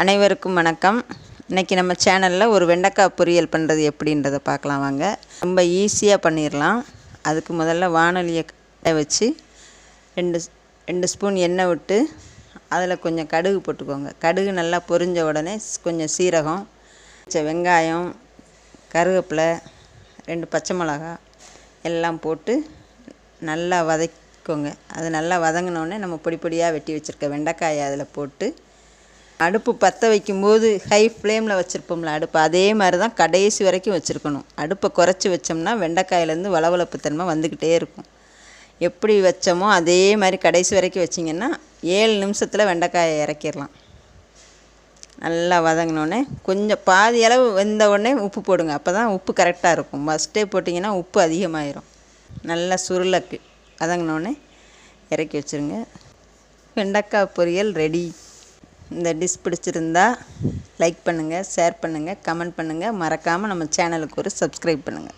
அனைவருக்கும் வணக்கம். இன்றைக்கி நம்ம சேனலில் ஒரு வெண்டைக்காய் பொரியல் பண்ணுறது எப்படின்றத பார்க்கலாம் வாங்க. ரொம்ப ஈஸியாக பண்ணிடலாம் அதுக்கு முதல்ல வானொலியை வச்சு ரெண்டு ரெண்டு ஸ்பூன் எண்ணெய் விட்டு அதில் கொஞ்சம் கடுகு போட்டுக்கோங்க. கடுகு நல்லா பொரிஞ்ச உடனே கொஞ்சம் சீரகம் பச்சை வெங்காயம் கருவேப்பிலை ரெண்டு பச்சை மிளகா எல்லாம் போட்டு நல்லா வதக்கிக்கோங்க. அது நல்லா வதங்கினோடனே நம்ம பொடி பொடியாக வெட்டி வச்சுருக்க வெண்டைக்காயை அதில் போட்டு அடுப்பு பற்ற வைக்கும்போது ஹை ஃப்ளேமில் வச்சுருப்போம்ல அடுப்பு. அதே மாதிரி தான் கடைசி வரைக்கும் வச்சுருக்கணும். அடுப்பை குறைச்சி வச்சோம்னா வெண்டைக்காயிலேருந்து வளவளப்பு தன்மை வந்துக்கிட்டே இருக்கும். எப்படி வச்சோமோ அதே மாதிரி கடைசி வரைக்கும் வச்சிங்கன்னா ஏழு நிமிஷத்தில் வெண்டைக்காயை இறக்கிடலாம். நல்லா வதங்கினோடனே கொஞ்சம் பாதி அளவு வெந்த உடனே உப்பு போடுங்க. அப்போ தான் உப்பு கரெக்டாக இருக்கும். ஃபஸ்ட்டே போட்டிங்கன்னா உப்பு அதிகமாயிரும். நல்லா சுருளக்கு வதங்கினோடனே இறக்கி வச்சுருங்க. வெண்டைக்காய் பொரியல் ரெடி இந்த டிஷ் பிடிச்சிருந்தா லைக் பண்ணுங்கள் ஷேர் பண்ணுங்கள் கமெண்ட் பண்ணுங்கள் மறக்காமல் நம்ம சேனலுக்கு ஒரு சப்ஸ்கிரைப் பண்ணுங்கள்